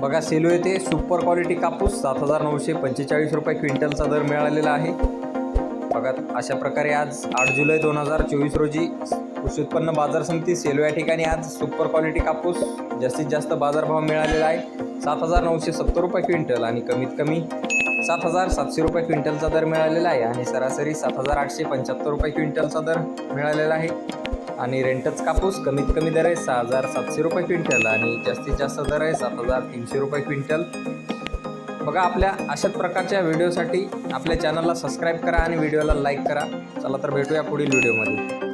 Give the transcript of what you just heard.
बघा सेलू येथे super quality कापूस सात हजार नऊशे पंचेचाळीस रुपये क्विंटलचा दर मिळालेला आहे. बघा अशा प्रकारे आज आठ जुलै दोन हजार चोवीस रोजी कृषी उत्पन्न बाजार समिती सेलू या ठिकाणी आज सुपर क्वालिटी कापूस जास्तीत जास्त बाजारभाव मिळालेला आहे. सात हजार नऊशे सत्तर रुपये क्विंटल आणि कमीत कमी सात हजार सातशे रुपये क्विंटलचा दर मिळालेला आहे आणि सरासरी सात हजार आठशे पंच्याहत्तर रुपये क्विंटलचा दर मिळालेला आहे. आणि रेंटच कापूस कमीत कमी दर आहे सहा हजार सातशे रुपये क्विंटल आणि जास्तीत जास्त दर आहे सात हजार तीनशे रुपये क्विंटल. बघा आपल्या अशाच प्रकारच्या व्हिडिओसाठी आपल्या चॅनलला सबस्क्राईब करा आणि व्हिडिओला लाईक करा. चला तर भेटूया पुढील व्हिडिओमध्ये.